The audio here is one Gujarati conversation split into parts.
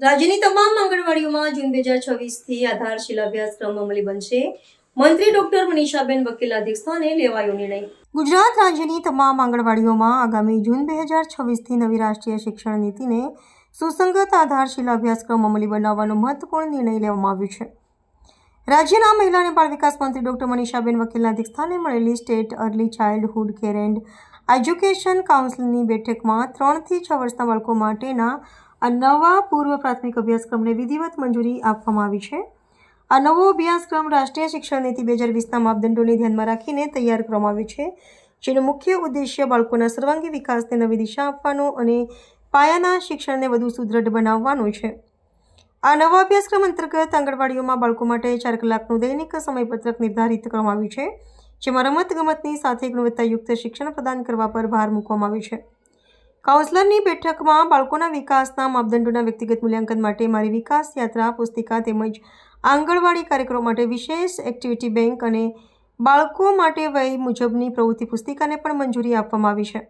રાજ્યની તમામ આંગણવાડીઓમાં જૂન બે હજાર છવ્વીસથી આધારશીલા અભ્યાસક્રમ અમલી બનશે. મંત્રી ડોક્ટર મનીષાબેન વકીલ અધ્યક્ષસ્થાને લેવાયો નિર્ણય. ગુજરાત રાજ્યની તમામ આંગણવાડીઓમાં આગામી જૂન બે હજાર છવ્વીસથી નવી રાષ્ટ્રીય શિક્ષણ નીતિને સુસંગત આધારશીલા અભ્યાસક્રમ અમલી બનાવવાનો મહત્વપૂર્ણ નિર્ણય લેવામાં આવ્યો છે. રાજ્યના મહિલા અને બાળ વિકાસ મંત્રી ડોક્ટર મનીષાબેન વકીલના અધ્યક્ષસ્થાને મળેલી state early childhood care and education કાઉન્સિલની બેઠકમાં ત્રણથી છ વર્ષના બાળકો માટેના આ નવા પૂર્વ પ્રાથમિક અભ્યાસક્રમને વિધિવત મંજૂરી આપવામાં આવી છે. આ નવો અભ્યાસક્રમ રાષ્ટ્રીય શિક્ષણ નીતિ બે હજાર વીસના માપદંડોને ધ્યાનમાં રાખીને તૈયાર કરવામાં આવ્યો છે, જેનો મુખ્ય ઉદ્દેશ્ય બાળકોના સર્વાંગી વિકાસને નવી દિશા આપવાનો અને પાયાના શિક્ષણને વધુ સુદૃઢ બનાવવાનો છે. આ નવા અભ્યાસક્રમ અંતર્ગત આંગણવાડીઓમાં બાળકો માટે ચાર કલાકનું દૈનિક સમયપત્રક નિર્ધારિત કરવામાં આવ્યું છે, જેમાં રમતગમતની સાથે ગુણવત્તાયુક્ત શિક્ષણ પ્રદાન કરવા પર ભાર મૂકવામાં આવ્યો છે. કાઉન્સલરની બેઠકમાં બાળકોના વિકાસના માપદંડોના વ્યક્તિગત મૂલ્યાંકન માટે મારી વિકાસ યાત્રા, પુસ્તિકા તેમજ આંગણવાડી કાર્યક્રમો માટે વિશેષ એક્ટિવિટી બેંક અને બાળકો માટે વય મુજબની પ્રવૃત્તિ પુસ્તિકાને પણ મંજૂરી આપવામાં આવી છે.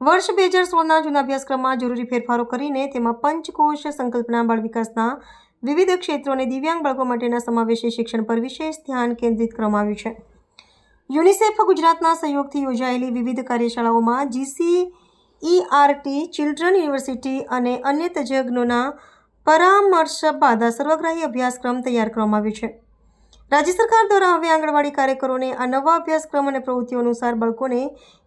વર્ષ બે હજાર સોળના જૂના અભ્યાસક્રમમાં જરૂરી ફેરફારો કરીને તેમાં પંચકોશ સંકલ્પના બાળ વિકાસના વિવિધ ક્ષેત્રો અને દિવ્યાંગ બાળકો માટેના સમાવેશી શિક્ષણ પર વિશેષ ધ્યાન કેન્દ્રિત કરવામાં આવ્યું છે. યુનિસેફ ગુજરાતના સહયોગથી યોજાયેલી વિવિધ કાર્યશાળાઓમાં જીસી ઈઆરટી ચિલ્ડ્રન યુનિવર્સિટી અને અન્ય તજજ્ઞોના પરામર્શ બાદ સર્વગ્રાહી અભ્યાસક્રમ તૈયાર કરવામાં આવ્યો છે. રાજ્ય સરકાર દ્વારા હવે આંગણવાડી કાર્યકરોને આ નવા અભ્યાસક્રમ અને પ્રવૃત્તિઓ અનુસાર બાળકોને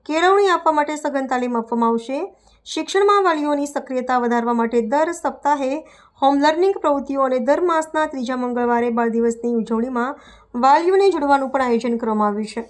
કેળવણી આપવા માટે સઘન તાલીમ આપવામાં આવશે. શિક્ષણમાં વાલીઓની સક્રિયતા વધારવા માટે દર સપ્તાહે હોમ લર્નિંગ પ્રવૃત્તિઓ અને દર માસના ત્રીજા મંગળવારે બાળ દિવસની ઉજવણીમાં વાલીઓને જોડવાનું પણ આયોજન કરવામાં આવ્યું છે.